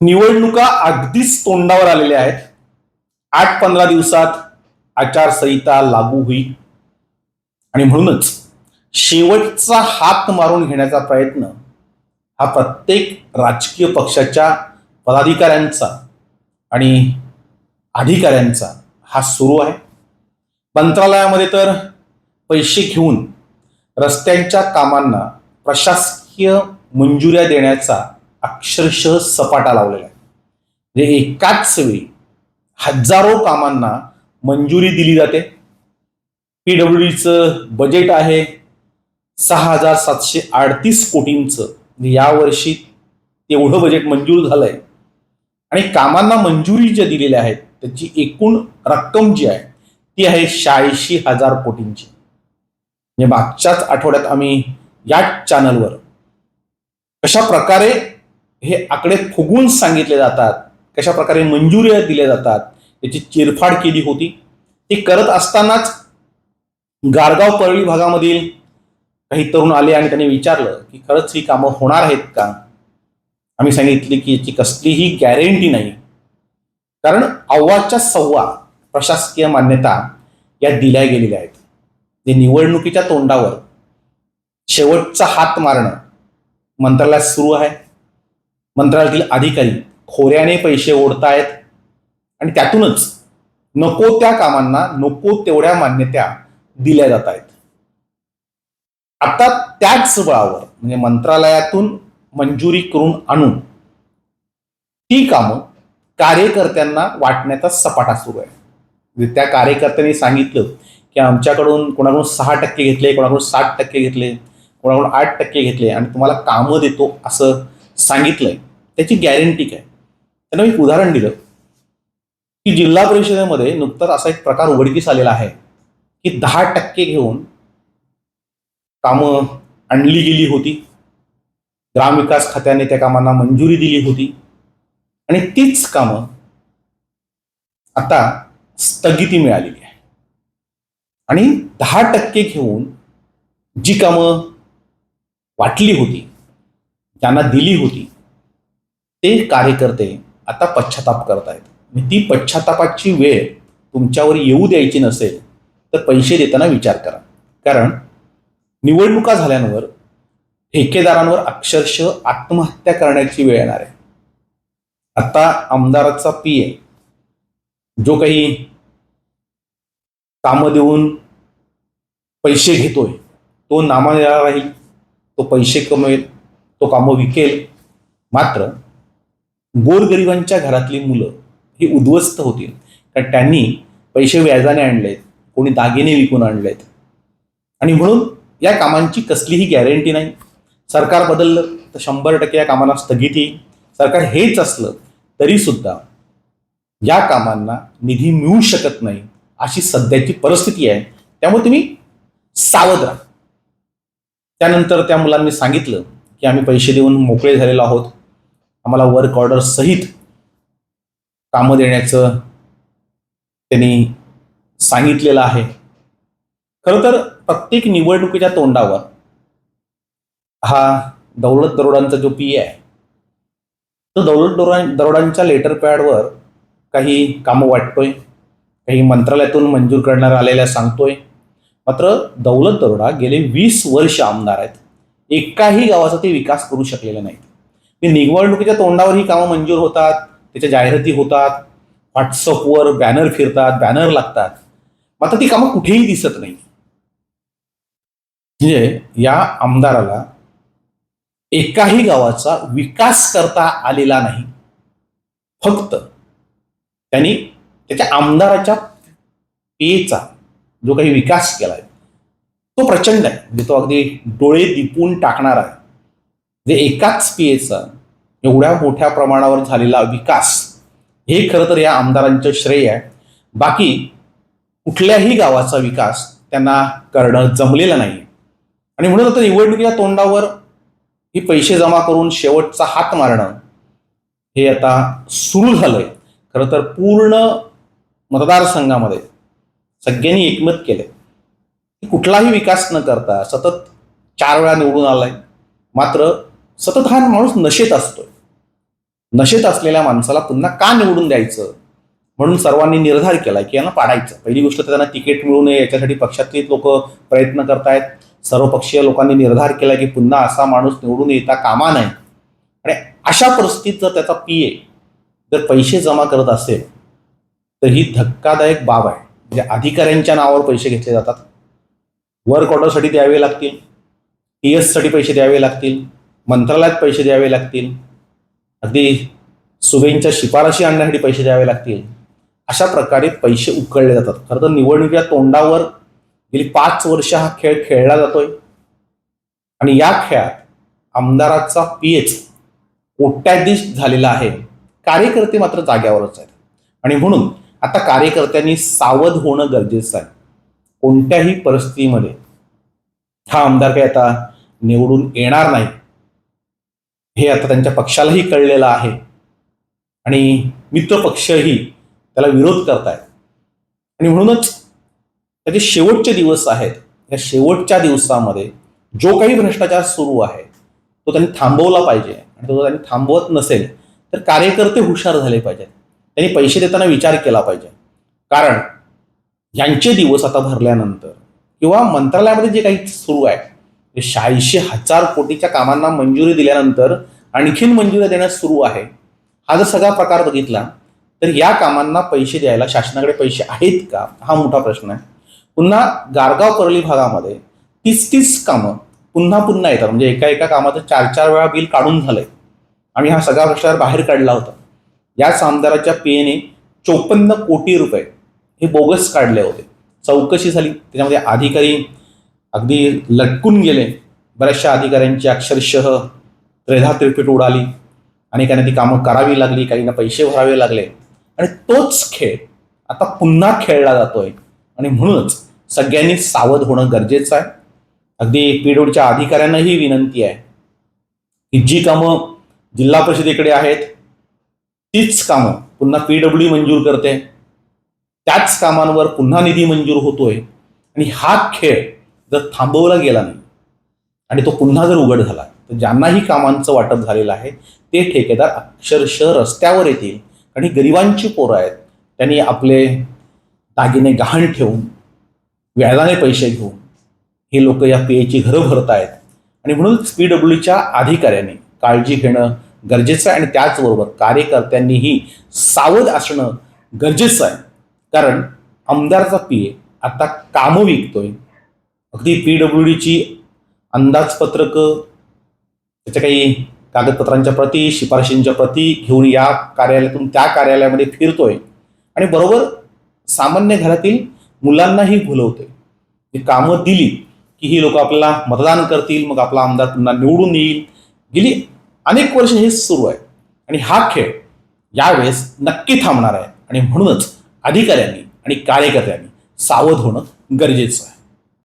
निवडणुका अगदीच तोंडावर आलेल्या आहेत. आठ पंधरा दिवसात आचारसंहिता लागू होईल. आणि म्हणूनच शेवटचा हात मारून घेण्याचा प्रयत्न हा प्रत्येक राजकीय पक्षाच्या पदाधिकाऱ्यांचा आणि अधिकाऱ्यांचा हा सुरू आहे. मंत्रालयामध्ये तर पैसे घेऊन रस्त्यांच्या कामांना प्रशासकीय मंजुऱ्या देण्याचा अक्षरशः सपाटा लावलेला आहे. म्हणजे एकाच वेळी हजारो कामांना मंजुरी दिली जाते. पीडब्ल्यूडीचं बजेट आहे सहा हजार सातशे अडतीस कोटींचं. म्हणजे यावर्षी तेवढं बजेट मंजूर झालंय. आणि कामांना मंजुरी ज्या दिलेल्या आहेत त्याची एकूण रक्कम जी आहे ती आहे शहाऐंशी हजार कोटींची. म्हणजे मागच्याच आठवड्यात आम्ही याच चॅनलवर कशा प्रकारे हे आकडे फुगून सांगितले जातात कशा प्रकारे मंजुऱ्या दिल्या जातात याची चिरफाड केली होती ती करत असतानाच गारगाव परळी भागामधील काही तरुण आले आणि त्यांनी विचारलं की खरंच ही कामं होणार आहेत का? आम्ही सांगितले की याची कसलीही गॅरंटी नाही. कारण अव्वाच्या सव्वा प्रशासकीय मान्यता या दिल्या गेलेल्या आहेत. जे निवडणुकीच्या तोंडावर शेवटचा हात मारणं मंत्रालयात सुरू आहे. मंत्रालयातील अधिकारी खोऱ्याने पैसे ओढतायत आणि त्यातूनच नको त्या कामांना नको तेवढ्या मान्यता दिल्या जात आहेत आता त्याच बळावर म्हणजे मंत्रालयातून मंजुरी करून आणून ती कामं कार्यकर्त्यांना वाटण्याचा सपाटा सुरू आहे. म्हणजे त्या कार्यकर्त्यांनी सांगितलं की आमच्याकडून कोणाकडून सहा टक्के घेतले कोणाकडून सात टक्के घेतले कोणाकडून आठ टक्के घेतले आणि तुम्हाला कामं देतो असं सांगितलंय. त्याची गॅरंटी काय? त्यांना मी एक उदाहरण दिलं. की जिल्हा परिषदेमध्ये नुकताच असा एक प्रकार उघडकीस आलेला आहे की दहा टक्के घेऊन कामं आणली गेली होती. ग्रामविकास खात्याने त्या कामांना मंजुरी दिली होती. आणि तीच कामं आता स्थगिती मिळालेली आहे. आणि दहा टक्के घेऊन जी कामं वाटली होती त्यांना दिली होती ते कार्यकर्ते आता पश्चाताप करत आहेत आणि ती पश्चातापाची वेळ तुमच्यावर येऊ द्यायची नसेल तर पैसे देताना विचार करा. कारण निवडणुका झाल्यावर ठेकेदारांवर अक्षरशः आत्महत्या करण्याची वेळ येणार आहे. आता आमदाराचा पी ए जो काही कामं देऊन पैसे घेतोय तो नामा राहील तो पैसे कमवेल तो कामं विकेल. मात्र गोरगरिबांच्या घरातली मुलं ही उद्ध्वस्त होतील. कारण त्यांनी पैसे व्याजाने आणलेत कोणी दागिने विकून आणलेत. आणि म्हणून या कामांची कसलीही गॅरंटी नाही. सरकार बदललं तर शंभर टक्के या कामांना स्थगिती सरकार हेच असलं तरी सुद्धा या कामांना निधी मिळू शकत नाही अशी सध्याची परिस्थिती आहे. त्यामुळे तुम्ही सावध राहा. त्यानंतर त्या मुलांनी सांगितलं की आम्ही पैसे देऊन मोकळे झालेलो आहोत. आम्हाला वर्क ऑर्डर सहित कामं देण्याचं त्यांनी सांगितलेलं आहे. खरं तर प्रत्येक निवडणुकीच्या तोंडावर हा दौलत दरोडांचा जो पी आहे तो दौलत दरोडा दरोडांच्या लेटर पॅडवर काही कामं वाटतोय काही मंत्रालयातून मंजूर करण्यात आलेल्या सांगतोय. मात्र दौलत दरोडा गेले वीस वर्ष आमदार आहेत. एकाही गावाचा ते विकास करू शकलेले नाहीत म्हणजे निवडणुकीच्या तोंडावर ही कामं मंजूर होतात त्याच्या जाहिराती होतात व्हॉट्सअपवर बॅनर फिरतात बॅनर लागतात. मात्र ती कामं कुठेही दिसत नाही. म्हणजे या आमदाराला एकाही गावाचा विकास करता आलेला नाही. फक्त त्यांनी त्याच्या आमदाराच्या पेचा जो काही विकास केलाय तो प्रचंड आहे. म्हणजे तो अगदी डोळे दिपून टाकणारा आहे. जे एकाच पीएचा एवढ्या मोठ्या प्रमाणावर झालेला विकास हे खरं तर या आमदारांचं श्रेय आहे. बाकी कुठल्याही गावाचा विकास त्यांना करणं जमलेलं नाही. आणि म्हणून आता निवडणुकीच्या तोंडावर ही पैसे जमा करून शेवटचा हात मारणं हे आता सुरू झालंय. खरं तर पूर्ण मतदारसंघामध्ये सगळ्यांनी एकमत केलंय. कुठलाही विकास न करता सतत चार वेळा निवडून आलाय. मात्र सतत हा माणूस नशेत असतोय. नशेत असलेल्या माणसाला पुन्हा का निवडून द्यायचं? म्हणून सर्वांनी निर्धार केला की यांना पाडायचं. पहिली गोष्ट तर त्यांना तिकीट मिळू नये याच्यासाठी पक्षातले लोक प्रयत्न करतायत. सर्वपक्षीय लोकांनी निर्धार केला की पुन्हा असा माणूस निवडून येता कामा नये. आणि अशा परिस्थितीत जर त्याचा पी ए जर पैसे जमा करत असेल तर ही धक्कादायक बाब आहे. म्हणजे अधिकाऱ्यांच्या नावावर पैसे घेतले जातात. वर्क ऑर्डरसाठी द्यावे लागतील. टी एससाठी पैसे द्यावे लागतील. मंत्रालयात पैसे द्यावे लागतील. अगदी सुबेंच्या शिफारशी आणण्यासाठी पैसे द्यावे लागतील. अशा प्रकारे पैसे उकळले जातात. खरं तर निवडणुकीच्या तोंडावर गेली पाच वर्ष हा खेळ खेळला जातोय. आणि या खेळात आमदाराचा पीएच कोट्याधीश झालेला आहे. कार्यकर्ते मात्र जाग्यावरच आहेत. आणि म्हणून आता कार्यकर्त्यांनी सावध होणं गरजेचं आहे. कोणत्याही परिस्थितीमध्ये हा आमदार काही आता निवडून येणार नाही. हे आता त्यांच्या पक्षालाही कळलेलं आहे. आणि मित्रपक्षही त्याला विरोध करतायत. आणि म्हणूनच त्याचे शेवटचे दिवस आहेत. या शेवटच्या दिवसामध्ये जो काही भ्रष्टाचार सुरू आहे तो त्यांनी थांबवला पाहिजे. आणि तो त्यांनी थांबवत नसेल तर कार्यकर्ते हुशार झाले पाहिजेत. त्यांनी पैसे देताना विचार केला पाहिजे. कारण यांचे दिवस आता भरल्यानंतर किंवा मंत्रालयामध्ये जे काही सुरू आहे ते शहाऐंशी हजार कोटीच्या कामांना मंजुरी दिल्यानंतर आणखीन मंजुरी देण्यास सुरू आहे. हा जर सगळा प्रकार बघितला तर या कामांना पैसे द्यायला शासनाकडे पैसे आहेत का? हा मोठा प्रश्न आहे. पुन्हा गारगाव परळी भागामध्ये तीस तीस कामं पुन्हा पुन्हा येतात. म्हणजे एका एका कामाचं चार चार वेळा बिल काढून झालंय. आम्ही हा सगळा भ्रष्टाचार बाहेर काढला होता. याच आमदाराच्या पीएने चोपन्न कोटी रुपये हे बोगस काढले होते. चौकशी झाली. त्याच्यामध्ये अधिकारी अगदी लटकून गेले. बऱ्याचशा अधिकाऱ्यांची अक्षरशः त्रेधा त्रिपीट उडाली. अनेकांना ती कामं करावी लागली. काहींना पैसे भरावे लागले. आणि तोच खेळ आता पुन्हा खेळला जातोय. आणि म्हणूनच सगळ्यांनी सावध होणं गरजेचं आहे. अगदी पीडब्ल्यूच्या अधिकाऱ्यांनाही विनंती आहे की जी कामं जिल्हा परिषदेकडे आहेत तीच कामं पुन्हा पीडब्ल्यू मंजूर करते. त्याच कामांवर पुन्हा निधी मंजूर होतोय. आणि हा खेळ जर थांबवला गेला नाही आणि तो पुन्हा जर उघड झाला तर ज्यांनाही कामांचं वाटप झालेलं आहे ते ठेकेदार अक्षरशः रस्त्यावर येतील. आणि गरिबांची पोरं आहेत त्यांनी आपले दागिने गहाण ठेवून व्याजाने पैसे घेऊन हे लोक या पेयची घरं भरत आहेत आणि म्हणूनच पी डब्ल्यूच्या अधिकाऱ्यांनी काळजी घेणं गरजेचं आहे. आणि त्याचबरोबर कार्यकर्त्यांनीही सावध असणं गरजेचं आहे. कारण आमदारचा पी ए आता कामं विकतोय. अगदी पी डब्ल्यू डीची अंदाजपत्रकं त्याच्या काही कागदपत्रांच्या प्रती शिफारशींच्या प्रती घेऊन या कार्यालयातून त्या कार्यालयामध्ये फिरतोय. आणि बरोबर सामान्य घरातील मुलांनाही भुलवतोय जी कामं दिली की ही लोक आपल्याला मतदान करतील मग आपला आमदार पुन्हा निवडून येईल. गेली अनेक वर्ष हे सुरू आहे. आणि हा खेळ यावेळेस नक्की थांबणार आहे. आणि म्हणूनच अधिकाऱ्यांनी आणि कार्यकर्त्यांनी सावध होणं गरजेचं आहे.